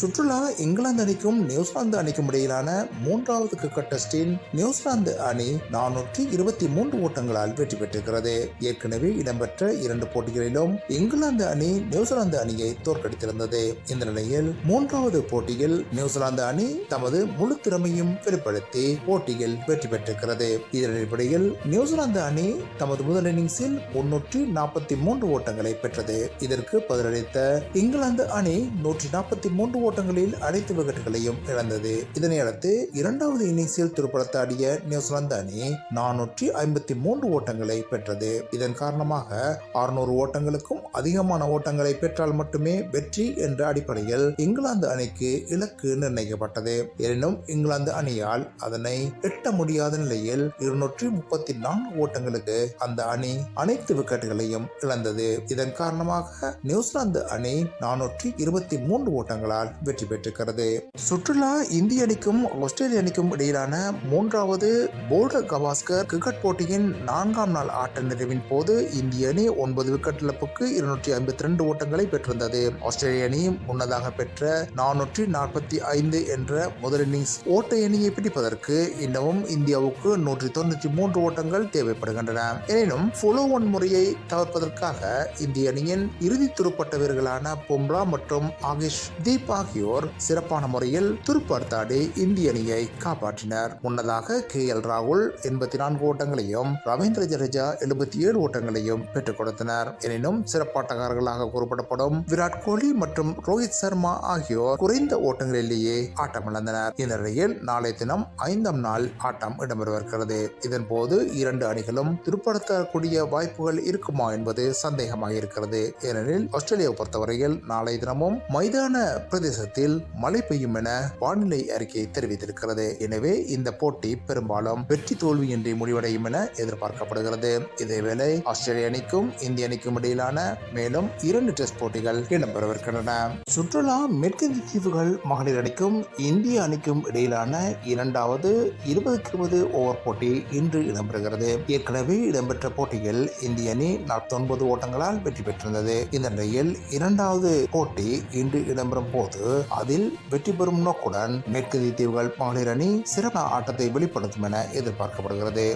சுற்றுலா இங்கிலாந்து அணிக்கும் நியூசிலாந்து அணிக்கும் இடையிலான மூன்றாவது கிரிக்கெட் டெஸ்டில் நியூசிலாந்து அணி நானூற்றி இருபத்தி மூன்று ஓட்டங்களால் வெற்றி பெற்றிருக்கிறது. ஏற்கனவே இடம்பெற்ற இரண்டு போட்டிகளிலும் இங்கிலாந்து அணி நியூசிலாந்து அணியை தோற்கடித்திருந்தது. இந்த நிலையில் மூன்றாவது போட்டியில் நியூசிலாந்து அணி தமது முழு திறமையும் வெளிப்படுத்தி போட்டியில் வெற்றி பெற்றிருக்கிறது. இதன் அடிப்படையில் நியூசிலாந்து அணி தமது முதல் இன்னிங்ஸில் முன்னூற்றி நாற்பத்தி மூன்று ஓட்டங்களை பெற்றது. இதற்கு பதிலளித்த இங்கிலாந்து அணி நூற்றி நாற்பத்தி மூன்று ஓட்டங்களில் அனைத்து விக்கெட்டுகளையும் இழந்தது. இதனை அடுத்து இரண்டாவது இன்னிங்ஸில் துருப்படுத்தாடிய நியூசிலாந்து அணி நானூற்றி ஐம்பத்தி மூன்று ஓட்டங்களை பெற்றது. இதன் காரணமாக அறுநூறு ஓட்டங்களுக்கும் அதிகமான ஓட்டங்களை பெற்றால் மட்டுமே வெற்றி என்ற அடிப்படையில் இங்கிலாந்து அணிக்கு இலக்கு நிர்ணயிக்கப்பட்டது. எனினும் இங்கிலாந்து அணியால் அதனை எட்ட முடியாத நிலையில் இருநூற்றி முப்பத்தி நான்கு ஓட்டங்களுக்கு அந்த அணி அனைத்து விக்கெட்டுகளையும் இழந்தது. இதன் காரணமாக நியூசிலாந்து அணி நானூற்றி இருபத்தி மூன்று ஓட்டங்களால் வெற்றி பெற்றிருக்கிறது. சுற்றுலா இந்திய அணிக்கும் ஆஸ்திரேலிய அணிக்கும் இடையிலான மூன்றாவது போர்டர் கவாஸ்கர் கிரிக்கெட் போட்டியின் நான்காம் நாள் ஆட்ட நிறைவின் போது இந்திய அணி ஒன்பது விக்கெட் இழப்புக்கு இருநூற்றி ஐம்பத்தி ரெண்டு ஓட்டங்களை பெற்றிருந்தது. ஆஸ்திரேலிய அணி முன்னதாக பெற்ற நானூற்றி நாற்பத்தி ஐந்து என்ற முதல் இன்னிங்ஸ் ஓட்ட எண்ணியை பிடிப்பதற்கு இன்னமும் இந்தியாவுக்கு நூற்றி தொண்ணூற்றி மூன்று ஓட்டங்கள் தேவைப்படுகின்றன. எனினும் ஃபுலோ ஒன் முறையை தவிர்ப்பதற்காக இந்திய அணியின் இறுதி துருப்பட்ட வீரர்களான பும்ரா மற்றும் ஆகிஷ் தீப் ஆகியோர் சிறப்பான முறையில் துருப்படுத்தாடி இந்திய அணியை காப்பாற்றினர். முன்னதாக கே. எல். ராகுல் எண்பத்தி நான்கு ஓட்டங்களையும் ரவீந்திர ஜடேஜா எழுபத்தி ஏழு ஓட்டங்களையும் பெற்றுக் கொடுத்தனர். எனினும் சிறப்பாட்டக்காரர்களாக கூறப்படப்படும் விராட் கோலி மற்றும் ரோஹித் சர்மா ஆகியோர் குறைந்த ஓட்டங்களிலேயே ஆட்டமிழந்தனர் இந்த நிலையில் நாளை தினம் ஐந்தாம் நாள் ஆட்டம் இடம்பெறவிருக்கிறது. இதன் போது இரண்டு அணிகளும் துருப்படுத்தக்கூடிய வாய்ப்புகள் இருக்குமா என்பது சந்தேகமாக இருக்கிறது ஏனெனில் ஆஸ்திரேலியாவை பொறுத்தவரையில் நாளை தினமும் மைதான பிரதேச பிரதேசத்தில் மழை பெய்யும் என வானிலை அறிக்கை தெரிவித்திருக்கிறது. எனவே இந்த போட்டி பெரும்பாலும் வெற்றி தோல்வியின்றி முடிவடையும் என எதிர்பார்க்கப்படுகிறது. இதேவேளை ஆஸ்திரேலிய அணிக்கும் இந்திய அணிக்கும் இடையிலான மேலும் இரண்டு டெஸ்ட் போட்டிகள் இடம்பெறவிருக்கின்றன. சுற்றுலா மேற்கிந்திய தீவுகள் மகளிர் அணிக்கும் இந்திய அணிக்கும் இடையிலான இரண்டாவது இருபதுக்கு இருபது ஓவர் போட்டி இன்று இடம்பெறுகிறது. ஏற்கனவே இடம்பெற்ற போட்டியில் இந்திய அணி நாற்பத்தி ஒன்பது ஓட்டங்களால் வெற்றி பெற்றிருந்தது. இந்த நிலையில் இரண்டாவது போட்டி இன்று இடம்பெறும் போது அதில் வெற்றி பெறும் நோக்குடன் மேற்கத்திய தீவுகள் மகளிர் அணி சிறந்த ஆட்டத்தை வெளிப்படுத்தும் என எதிர்பார்க்கப்படுகிறது.